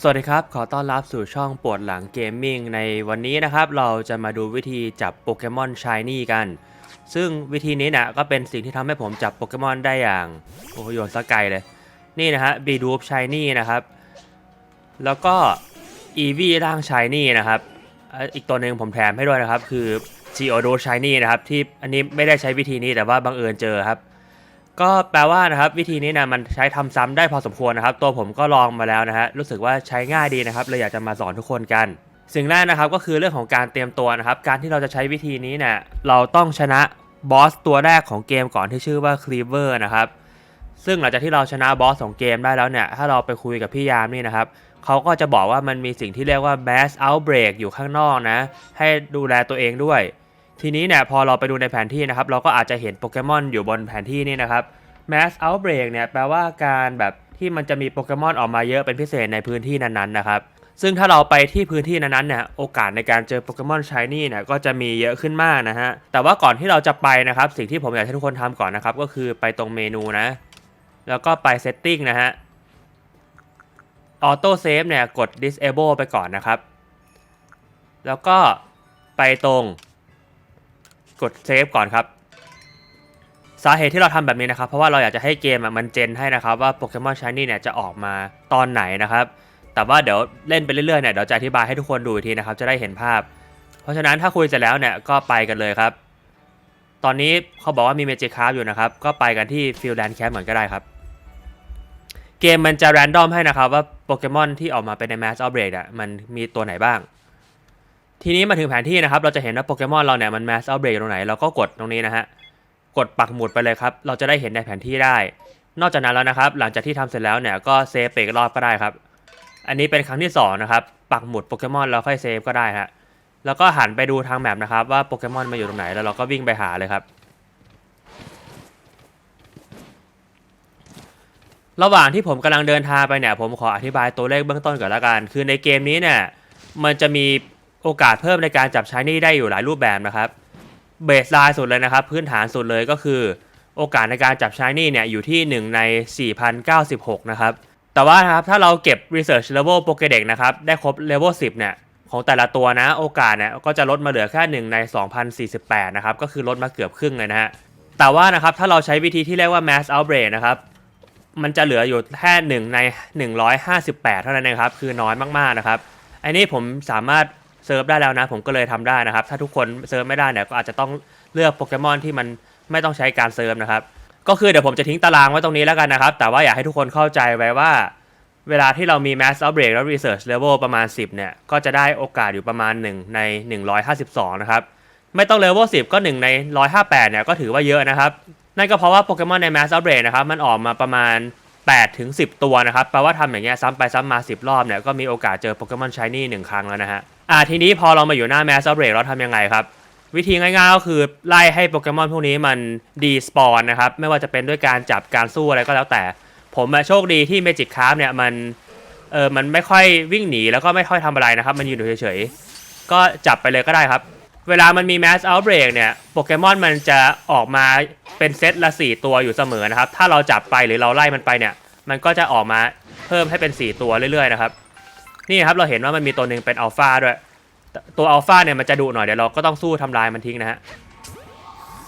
สวัสดีครับ ขอต้อนรับสู่ช่องปวดหลังเกมมิ่งในวันนี้นะครับ เราจะมาดูวิธีจับโปเกมอนชายนี่กัน ซึ่งวิธีนี้นะก็เป็นสิ่งที่ทำให้ผมจับโปเกมอนได้อย่างโอ้โยนสกไกลเลย นี่นะฮะบีดูฟชายนี่นะครับ แล้วก็อีวีร่างชายนี่นะครับ อีกตัวหนึ่งผมแถมให้ด้วยนะครับ คือจีโอโดชายนี่นะครับ ที่อันนี้ไม่ได้ใช้วิธีนี้แต่ว่าบังเอิญเจอครับ ก็แปลว่านะครับวิธีนี้นะมันใช้ทำซ้ำได้พอสมควรนะครับ ตัวผมก็ลองมาแล้วนะฮะรู้สึกว่าใช้ง่ายดีนะครับเลยอยากจะมาสอนทุกคนกัน สิ่งแรกนะครับก็คือเรื่องของการเตรียมตัวนะครับ การที่เราจะใช้วิธีนี้เนี่ยเราต้องชนะบอสตัวแรกของเกมก่อนที่ชื่อว่าคลีเวอร์นะครับ ซึ่งหลังจากที่เราชนะบอสของเกมได้แล้วเนี่ย ถ้าเราไปคุยกับพี่ยามนี่นะครับ เขาก็จะบอกว่ามันมีสิ่งที่เรียกว่า mass outbreak อยู่ข้างนอกนะ ให้ดูแลตัวเองด้วย ทีนี้เนี่ยพอเราไปดูในแผนที่นะครับ เราก็อาจจะเห็นโปเกมอนอยู่บนแผนที่นี่นะครับ mass outbreak เนี่ยแปลว่าการแบบที่มันจะมีโปเกมอนออกมาเยอะเป็นพิเศษในพื้นที่นั้นๆนะครับ ซึ่งถ้าเราไปที่พื้นที่นั้นๆเนี่ยโอกาสในการเจอโปเกมอนชายนี่เนี่ยก็จะมีเยอะขึ้นมากนะฮะ แต่ว่าก่อนที่เราจะไปนะครับ สิ่งที่ผมอยากให้ทุกคนทำก่อนนะครับ ก็คือไปตรงเมนูนะ แล้วก็ไป setting นะฮะ auto save เนี่ยกด disable ไปก่อนนะครับ แล้วก็ไปตรง กด save ก่อนครับ สาเหตุที่เราทำแบบนี้นะครับ เพราะว่าเราอยากจะให้เกมมันเจนให้นะครับ ว่าโปเกมอนช i นี่เนี่ยจะออกมาตอนไหนนะครับ แต่ว่าเดี๋ยวเล่นไปเรื่อยๆเนี่ยเดี๋ยวจะอธิบายให้ทุกคนดูอีกทีนะครับ จะได้เห็นภาพ เพราะฉะนั้นถ้าคุยเสร็จแล้วเนี่ยก็ไปกันเลยครับ ตอนนี้เขาบอกว่ามีเมจิคาร์อยู่นะครับ ก็ไปกันที่ฟิลแลนด์แคมป์เหมือนก็ได้ครับเกมมันจะแรนดอมให้นะครับว่าโปเกมอนที่ออกมาเป็นใน Mass Outbreak อะมันมีตัวไหนบ้าง ทีนี้มาถึงแผนที่นะครับ เราจะเห็นว่าโปเกมอนเราเนี่ยมัน Mass Outbreak ตรงไหน เราก็กดตรงนี้นะฮะ กดปักหมุดไปเลยครับ เราจะได้เห็นในแผนที่ได้ นอกจากนั้นแล้วนะครับ หลังจากที่ทำเสร็จแล้วเนี่ยก็เซฟไปอีกรอบก็ได้ครับ อันนี้เป็นครั้งที่สองนะครับ ปักหมุดโปเกมอนแล้วค่อยเซฟก็ได้ฮะ แล้วก็หันไปดูทางแมปนะครับว่าโปเกมอนมาอยู่ตรงไหน แล้วเราก็วิ่งไปหาเลยครับ ระหว่างที่ผมกำลังเดินทางไปเนี่ย ผมขออธิบายตัวเลขเบื้องต้นก่อนละกัน คือในเกมนี้เนี่ย มันจะมี โอกาสเพิ่มในการจับชายนี่ได้อยู่หลายรูปแบบนะครับ เบสไลน์สุดเลยนะครับ พื้นฐานสุดเลยก็คือ โอกาสในการจับชายนี่เนี่ยอยู่ที่ 1 ใน 4,096 นะครับ แต่ว่านะครับถ้าเราเก็บ Research Level Pokédex นะครับได้ครบ Level 10 เนี่ยของแต่ละตัวนะโอกาสเนี่ยก็จะลดมาเหลือแค่ 1 ใน 2,048 นะครับ ก็คือลดมาเกือบครึ่งเลยนะฮะ แต่ว่านะครับถ้าเราใช้วิธีที่เรียกว่า Mass Outbreak นะครับมันจะเหลืออยู่แค่ 1 ใน 158 เท่านั้นเองครับ คือน้อยมากๆนะครับ อันนี้ผมสามารถ เซิร์ฟได้แล้วนะ ผมก็เลยทำได้นะครับ ถ้าทุกคนเซิร์ฟไม่ได้เนี่ยก็อาจจะต้องเลือกโปเกมอนที่มันไม่ต้องใช้การเซิร์ฟนะครับ ก็คือเดี๋ยวผมจะทิ้งตารางไว้ตรงนี้แล้วกันนะครับ แต่ว่าอยากให้ทุกคนเข้าใจไว้ว่า เวลาที่เรามี Mass Outbreak และ Research Level ประมาณ 10 เนี่ย ก็จะได้โอกาสอยู่ประมาณ 1 ใน 152 นะครับ ไม่ต้อง Level 10 ก็ 1 ใน 158 เนี่ยก็ถือว่าเยอะนะครับ นั่นก็เพราะว่าโปเกมอนใน Mass Outbreak นะครับมันออกมาประมาณ 8ถึง10 ตัวนะครับแปลว่าทำอย่างเงี้ยซ้ำไปซ้ำมา 10 รอบเนี่ยก็มีโอกาสเจอโปเกมอนช i นี่หนึ่งครั้งแล้วนะฮะอ่าทีนี้พอเรามาอยู่หน้า Mass Outbreak เราทำยังไงครับ วิธีง่ายๆก็คือไล่ให้โปเกมอนพวกนี้มันดีสปอนนะครับไม่ว่าจะเป็นด้วยการจับการสู้อะไรก็แล้วแต่ ผมโชคดีที่ Magic Craft เนี่ยมันเออมันไม่ค่อยวิ่งหนีแล้วก็ไม่ค่อยทำอะไรนะครับ มันยืนอยู่เฉยๆก็จับไปเลยก็ได้ครับ เวลามันมี Mass Outbreak เนี่ยโปเกมอนมันจะออกมาเป็นเซตละ 4 ตัวอยู่เสมอนะครับ ถ้าเราจับไปหรือเราไล่มันไปเนี่ย มันก็จะออกมาเพิ่มให้เป็น 4 ตัวเรื่อยๆนะครับ นี่ครับเราเห็นว่ามันมีตัวหนึ่งเป็นอัลฟาด้วย ตัวอัลฟาเนี่ยมันจะดุหน่อยเดี๋ยวเราก็ต้องสู้ทำลายมันทิ้งนะฮะ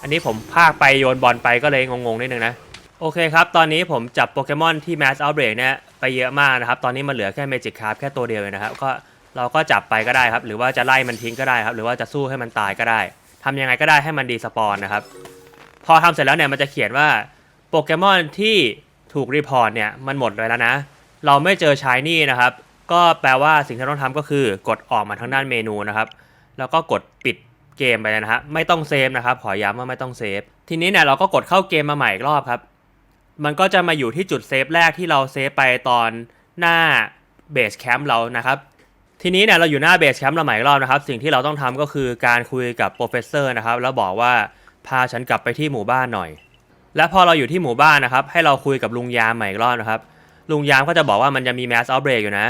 อันนี้ผมพากไปโยนบอลไปก็เลยงงๆนิดนึงนะ โอเคครับ ตอนนี้ผมจับโปเกมอนที่ Mass Outbreak เนี่ยไปเยอะมากนะครับ ตอนนี้มันเหลือแค่ Magic Carp แค่ตัวเดียวเองนะครับก็ เราก็จับไปก็ได้ครับ หรือว่าจะไล่มันทิ้งก็ได้ครับ หรือว่าจะสู้ให้มันตายก็ได้ทำยังไงก็ได้ให้มันดีสปอนนะครับ พอทำเสร็จแล้วเนี่ยมันจะเขียนว่าโปเกมอนที่ถูกรีพอร์ตเนี่ยมันหมดไปแล้วนะ เราไม่เจอชายนี่นะครับ ก็แปลว่าสิ่งที่เราต้องทำก็คือกดออกมาทางด้านเมนูนะครับ แล้วก็กดปิดเกมไปนะฮะไม่ต้องเซฟนะครับ ขอย้ำว่าไม่ต้องเซฟ ทีนี้เนี่ยเราก็กดเข้าเกมมาใหม่อีกรอบครับ มันก็จะมาอยู่ที่จุดเซฟแรกที่เราเซฟไปตอนหน้าเบสแคมป์เรานะครับ ทีนี้เนี่ยเราอยู่หน้าเบสแคมป์เราใหม่รอบนะครับ สิ่งที่เราต้องทำก็คือการคุยกับโปรเฟสเซอร์นะครับแล้วบอกว่าพาฉันกลับไปที่หมู่บ้านหน่อย และพอเราอยู่ที่หมู่บ้านนะครับ ให้เราคุยกับลุงยามใหม่อีกรอบนะครับ ลุงยามก็จะบอกว่ามันจะมี Mass Outbreak อยู่นะ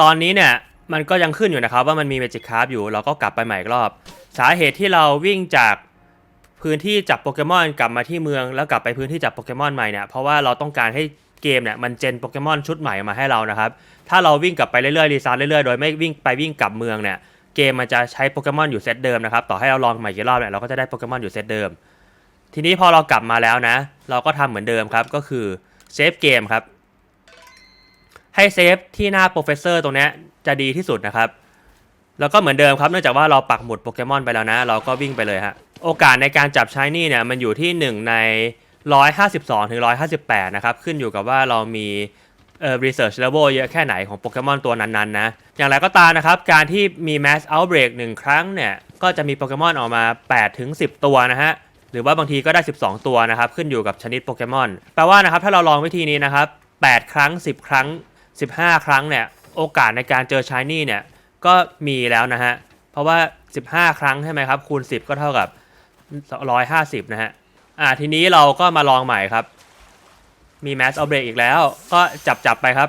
ตอนนี้เนี่ยมันก็ยังขึ้นอยู่นะครับ ว่ามันมี Magic Carp อยู่เราก็กลับไปใหม่อีกรอบ สาเหตุที่เราวิ่งจากพื้นที่จับโปเกมอนกลับมาที่เมืองแล้วกลับไปพื้นที่จับโปเกมอนใหม่เนี่ยเพราะว่าเราต้องการให้ เกมเนี่ยมันเจนโปเกมอนชุดใหม่มาให้เรานะครับ ถ้าเราวิ่งกลับไปเรื่อยๆรีซาร์เรื่อยๆ โดยไม่วิ่งไปวิ่งกลับเมืองเนี่ย เกมมันจะใช้โปเกมอนอยู่เซตเดิมนะครับ ต่อให้เราลองใหม่กี่รอบเนี่ยเราก็จะได้โปเกมอนอยู่เซตเดิม ทีนี้พอเรากลับมาแล้วนะ เราก็ทำเหมือนเดิมครับ ก็คือเซฟเกมครับ ให้เซฟที่หน้าโปรเฟสเซอร์ตรงนี้จะดีที่สุดนะครับ แล้วก็เหมือนเดิมครับ เนื่องจากว่าเราปักหมุดโปเกมอนไปแล้วนะ เราก็วิ่งไปเลยฮะ โอกาสในการจับชายนี่เนี่ยมันอยู่ที่ 1 ใน 152 ถึง 158 นะครับ ขึ้นอยู่กับว่าเรามีเอ่อ research level เยอะแค่ไหนของโปเกมอนตัวนั้นๆนนะ อย่างไรก็ตามนะครับ การที่มี mass outbreak 1 ครั้งเนี่ย ก็จะมีโปเกมอนออกมา 8 ถึง 10 ตัวนะฮะ หรือว่าบางทีก็ได้ 12 ตัวนะครับ ขึ้นอยู่กับชนิดโปเกมอน แปลว่านะครับ ถ้าเราลองวิธีนี้นะครับ 8 ครั้ง 10 ครั้ง 15 ครั้งเนี่ย โอกาสในการเจอชายนี่เนี่ย ก็มีแล้วนะฮะ เพราะว่า 15 ครั้งใช่ไหมครับ คูณ 10 ก็เท่ากับ 150 นะฮะ อ่าทีนี้เราก็มาลองใหม่ครับ มี Mass Outbreak อีกแล้ว ก็จับจับไปครับ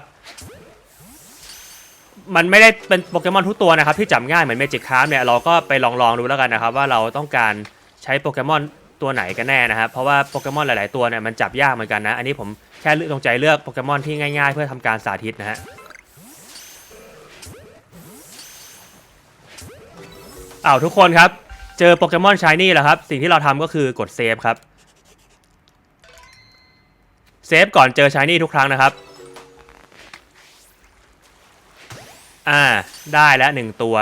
มันไม่ได้เป็นโปเกมอนทุกตัวนะครับ ที่จับง่ายเหมือนเมจิกคาร์เนี่ยเราก็ไปลองลองดูแล้วกันนะครับ ว่าเราต้องการใช้โปเกมอนตัวไหนกันแน่นะครับเพราะว่าโปเกมอนหลาย ๆ ตัวเนี่ยมันจับยากเหมือนกันนะ อันนี้ผมแค่เลือกตรงใจเลือกโปเกมอนที่ง่าย ๆ เพื่อทำการสาธิตนะฮะอ้าวทุกคนครับ เจอโปเกมอนชายนี่แล้วครับ สิ่งที่เราทำก็คือกดเซฟครับ เซฟก่อนเจอชายนี่ทุกครั้งนะครับ อ่า ได้แล้วหนึ่งตัว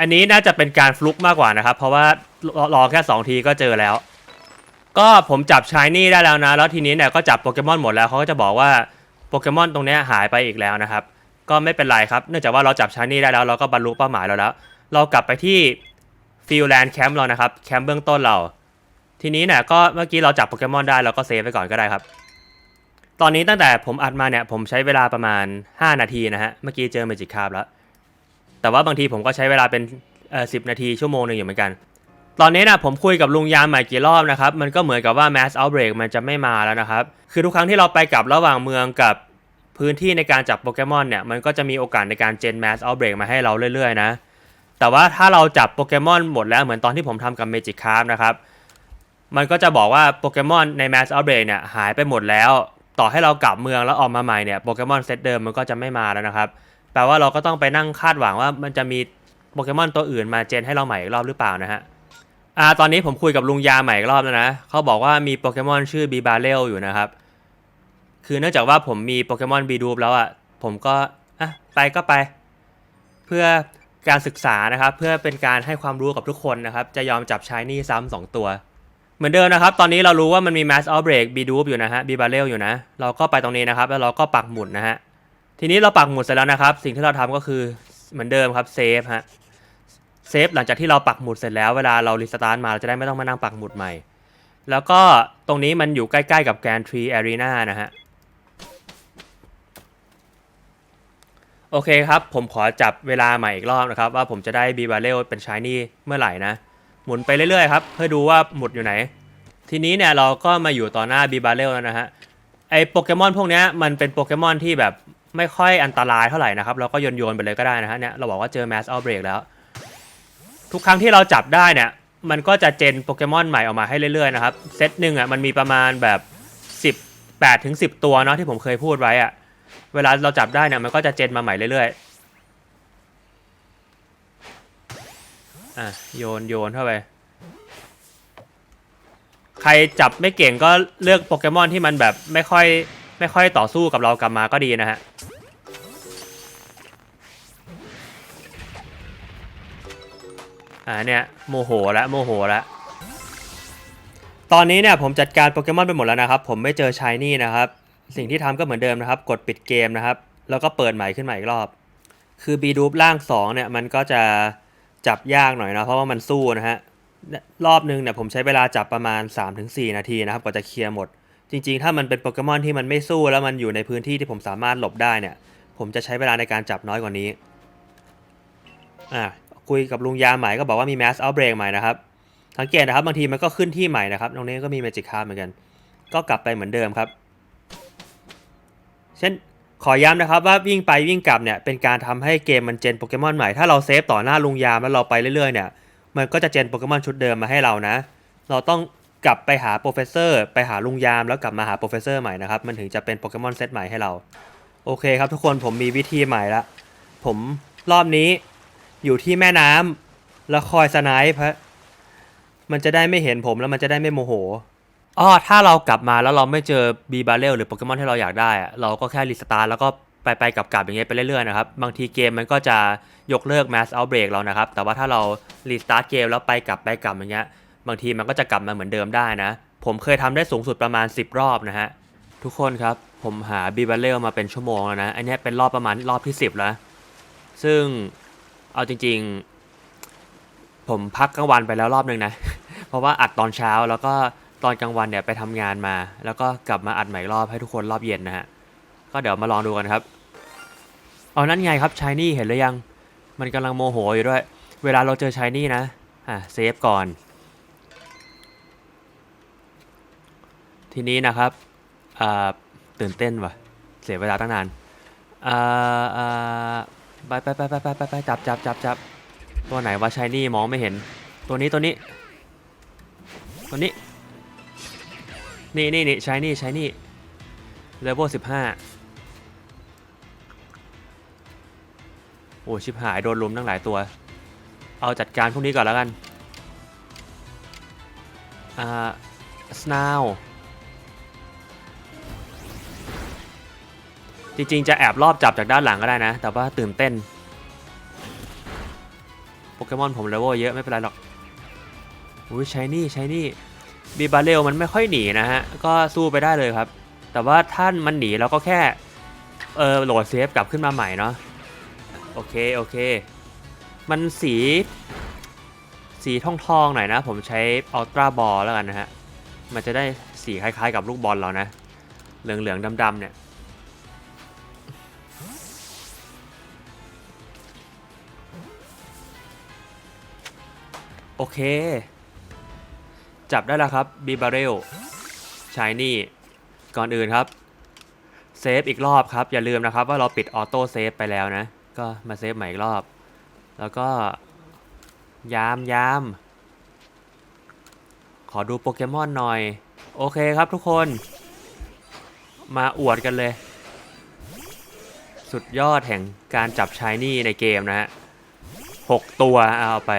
อันนี้น่าจะเป็นการฟลุกมากกว่านะครับ เพราะว่ารออแค่ 2 ทีก็เจอแล้ว ก็ผมจับชายนี่ได้แล้วนะ แล้วทีนี้เนี่ยก็จับโปเกมอนหมดแล้วเขาก็จะบอกว่าโปเกมอนตรงนี้หายไปอีกแล้วนะครับ ก็ไม่เป็นไรครับ เนื่องจากว่าเราจับชายนี่ได้แล้วเราก็บรรลุเป้าหมายเราแล้ว เรากลับไปที่ ฟิลแลนด์แคมป์เรานะครับแคมป์เบื้องต้นเรา ทีนี้เนี่ยก็เมื่อกี้เราจับโปเกมอนได้เราก็เซฟไปก่อนก็ได้ครับ ตอนนี้ตั้งแต่ผมอัดมาเนี่ยผมใช้เวลาประมาณ 5 นาทีนะฮะเมื่อกี้เจอเมจิคาบแล้ว แต่ว่าบางทีผมก็ใช้เวลาเป็นเอ่อสินาทีชั่วโมงหนึ่งอยู่เหมือนกัน ตอนนี้นะผมคุยกับลุงยามใหม่กี่รอบนะครับมันก็เหมือนกับว่า mass outbreak มันจะไม่มาแล้วนะครับคือทุกครั้งที่เราไปกลับระหว่างเมืองกับพื้นที่ในการจับโปเกมอนเนี่ยมันก็จะมีโอกาสในการเจน mass outbreak มาให้เราเรื่อยๆนะ แต่ว่าถ้าเราจับโปเกมอนหมดแล้วเหมือนตอนที่ผมทำกับ Magic Carp นะครับมันก็จะบอกว่าโปเกมอนใน mass outbreak เนี่ยหายไปหมดแล้ว ต่อให้เรากลับเมืองแล้วออกมาใหม่เนี่ยโปเกมอนเซตเดิมมันก็จะไม่มาแล้วนะครับ แปลว่าเราก็ต้องไปนั่งคาดหวังว่ามันจะมีโปเกมอนตัวอื่นมาเจนให้เราใหม่อีกรอบหรือเปล่านะฮะอ่าตอนนี้ผมคุยกับลุงยาใหม่อีกรอบแล้วนะเขาบอกว่ามีโปเกมอนชื่อบีบาเรลอยู่นะครับ คือเนื่องจากว่าผมมีโปเกมอนบีดูบแล้วอะผมก็อะไปก็ไป เพื่อ การศึกษานะครับเพื่อเป็นการให้ความรู้กับทุกคนนะครับ จะยอมจับชายนี่ซ้ำสองตัว เหมือนเดิมนะครับ ตอนนี้เรารู้ว่ามันมี Mass Outbreak b ีดูบอยู่นะฮะบีบาเรลอยู่นะ เราก็ไปตรงนี้นะครับ แล้วเราก็ปักหมุดนะฮะทีนี้เราปักหมุดเสร็จแล้วนะครับ สิ่งที่เราทำก็คือเหมือนเดิมครับเซฟฮะเซฟหลังจากที่เราปักหมุดเสร็จแล้วเวลาเรารีสตาร์ทมาเราจะได้ไม่ต้องมานั่งปักหมุดใหม่ แล้วก็ตรงนี้มันอยู่ใกล้ๆกับแกนทรีแอรีนานะฮะ โอเคครับ ผมขอจับเวลาใหม่อีกรอบนะครับ ว่าผมจะได้บีบาเรลเป็นชายนี่เมื่อไหร่นะ หมุนไปเรื่อยๆครับเพื่อดูว่าหมุดอยู่ไหน ทีนี้เนี่ยเราก็มาอยู่ต่อหน้าบีบาเรลแล้วนะฮะไอโปเกมอนพวกเนี้ยมันเป็นโปเกมอนที่แบบไม่ค่อยอันตรายเท่าไหร่นะครับ เราก็โยนโยนไปเลยก็ได้นะฮะเนี่ยเราบอกว่าเจอ Mass Outbreak แล้ว ทุกครั้งที่เราจับได้เนี่ย มันก็จะเจนโปเกมอนใหม่ออกมาให้เรื่อยๆนะครับเซตหนึ่งอะมันมีประมาณแบบ10 8ถึง10 ตัวเนาะที่ผมเคยพูดไว้อะ เวลาเราจับได้เนี่ยมันก็จะเจนมาใหม่เรื่อยๆอะโยนโยนเข้าไป ใครจับไม่เก่งก็เลือกโปเกมอนที่มันแบบไม่ค่อยไม่ค่อยต่อสู้กับเรากลับมาก็ดีนะฮะอ่าเนี่ยโมโหแล้วโมโหแล้วตอนนี้เนี่ยผมจัดการโปเกมอนไปหมดแล้วนะครับ ผมไม่เจอชายนี่นะครับ สิ่งที่ทำก็เหมือนเดิมนะครับ กดปิดเกมนะครับ แล้วก็เปิดใหม่ขึ้นมาอีกรอบ คือบีดูปล่าง 2 เนี่ย มันก็จะจับยากหน่อยนะ เพราะว่ามันสู้นะฮะ รอบนึงเนี่ยผมใช้เวลาจับประมาณ 3-4 นาทีนะครับ กว่าจะเคลียร์หมด จริงๆ ถ้ามันเป็นโปเกมอนที่มันไม่สู้แล้วมันอยู่ในพื้นที่ที่ผมสามารถหลบได้เนี่ย ผมจะใช้เวลาในการจับน้อยกว่านี้ อะคุยกับลุงยาใหม่ก็บอกว่ามี Mass Outbreak ใหม่นะครับ สังเกตนะครับบางทีมันก็ขึ้นที่ใหม่นะครับ ตรงนี้ก็มี Magic Card เหมือนกัน ก็กลับไปเหมือนเดิมครับ เช่นขอย้ำนะครับว่าวิ่งไปวิ่งกลับเนี่ยเป็นการทำให้เกมมันเจนโปเกมอนใหม่ ถ้าเราเซฟต่อหน้าลุงยามแล้วเราไปเรื่อยๆเนี่ยมันก็จะเจนโปเกมอนชุดเดิมมาให้เรานะ เราต้องกลับไปหาโปรเฟสเซอร์ไปหาลุงยามแล้วกลับมาหาโปรเฟสเซอร์ใหม่นะครับมันถึงจะเป็นโปเกมอนเซตใหม่ให้เราโอเคครับทุกคนผมมีวิธีใหม่ละผมรอบนี้อยู่ที่แม่น้ำแล้วคอยสไนป์ฮะมันจะได้ไม่เห็นผมแล้วมันจะได้ไม่โมโห อ้อถ้าเรากลับมาแล้วเราไม่เจอบีบาเรลหรือโปเกมอนที่เราอยากได้อะเราก็แค่รีสตาร์ทแล้วก็ไปไปกลับกลับอย่างเงี้ยไปเรื่อยๆนะครับ บางทีเกมมันก็จะยกเลิก Mass Outbreak เรานะครับ แต่ว่าถ้าเรารีสตาร์ทเกมแล้วไปกลับไปกลับอย่างเงี้ยบางทีมันก็จะกลับมาเหมือนเดิมได้นะ ผมเคยทำได้สูงสุดประมาณ 10 รอบนะฮะ ทุกคนครับ ผมหาบีบาเรลมาเป็นชั่วโมงแล้วนะอันนี้เป็นรอบประมาณรอบที่ 10 แล้ว ซึ่งเอาจริง ๆ ผมพักกลางวันไปแล้วรอบหนึ่งนะ เพราะว่าอัดตอนเช้าแล้วก็ ตอนกลางวันเนี่ยไปทำงานมา แล้วก็กลับมาอัดใหม่รอบให้ทุกคนรอบเย็นนะฮะ ก็เดี๋ยวมาลองดูกันครับเอานั่นไงครับชายนี่เห็นหรือยัง มันกำลังโมโหอยู่ด้วย เวลาเราเจอชายนี่นะ อะเซฟก่อน ทีนี้นะครับอ่าตื่นเต้นว่ะ เสียเวลาตั้งนานอ่าอ่าไปไปไปไปไปไปไปจับจับจับจับตัวไหนวะชายนี่มองไม่เห็น ตัวนี้ตัวนี้ ตัวนี้ นี่นี่นี่ใชายนี่ใชายนี่เลเวลสิบห้าโอ้ชิบหายโดนลุมตั้งหลายตัว เอาจัดการพวกนี้ก่อนแล้วกัน อ่าสนาวจริงๆ จะแอบรอบจับจากด้านหลังก็ได้นะ แต่ว่าตื่นเต้น โปเกมอนผมเลเวลเยอะไม่เป็นไรหรอก อุ้ยใช้นี่ใช้นี่ บีบาเรลมันไม่ค่อยหนีนะฮะ ก็สู้ไปได้เลยครับ แต่ว่าถ้านมันหนีเราก็แค่เออโหลดเซฟกลับขึ้นมาใหม่เนาะโอเคโอเค มันสี สีทองทองๆหน่อยนะ ผมใช้อัลตราบอลแล้วกันนะฮะ มันจะได้สีคล้ายๆกับลูกบอลเรานะ เหลืองๆดำๆเนี่ยโอเค จับได้แล้วครับบีบาเรลชายนี่ ก่อนอื่นครับ เซฟอีกรอบครับ อย่าลืมนะครับว่าเราปิดออโต้เซฟไปแล้วนะ ก็มาเซฟใหม่อีกรอบ แล้วก็ยามยามขอดูโปเกมอนหน่อย โอเคครับทุกคน มาอวดกันเลย สุดยอดแห่งการจับชายนี่ในเกมนะฮะหกตัวเอาไป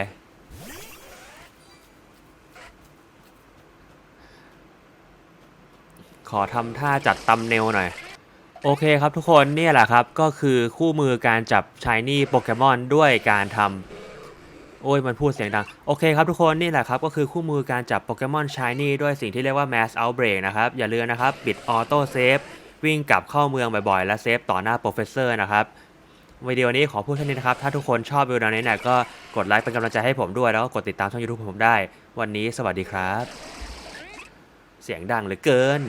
อทำท่าจัดตำเนลหน่อย โอเคครับทุกคนนี่แหละครับก็คือคู่มือการจับชายนี่โปเกมอนด้วยการทำโอ้ยมันพูดเสียงดัง โอเคครับทุกคนนี่แหละครับก็คือคู่มือการจับโปเกมอนชายนี่ด้วยสิ่งที่เรียกว่า Mass Outbreak นะครับ อย่าลืมนะครับปิดออโต้เซฟวิ่งกลับเข้าเมืองบ่อยๆ และเซฟต่อหน้าโปรเฟสเซอร์นะครับวิดีโอนี้ขอพูดเท่านี้นะครับ ถ้าทุกคนชอบวิดีโอนี้เนี่ยก็กดไลค์เป็นกำลังใจให้ผมด้วย แล้วก็กดติดตามช่อง YouTube ผมได้ วันนี้สวัสดีครับ เสียงดังเหลือเกิน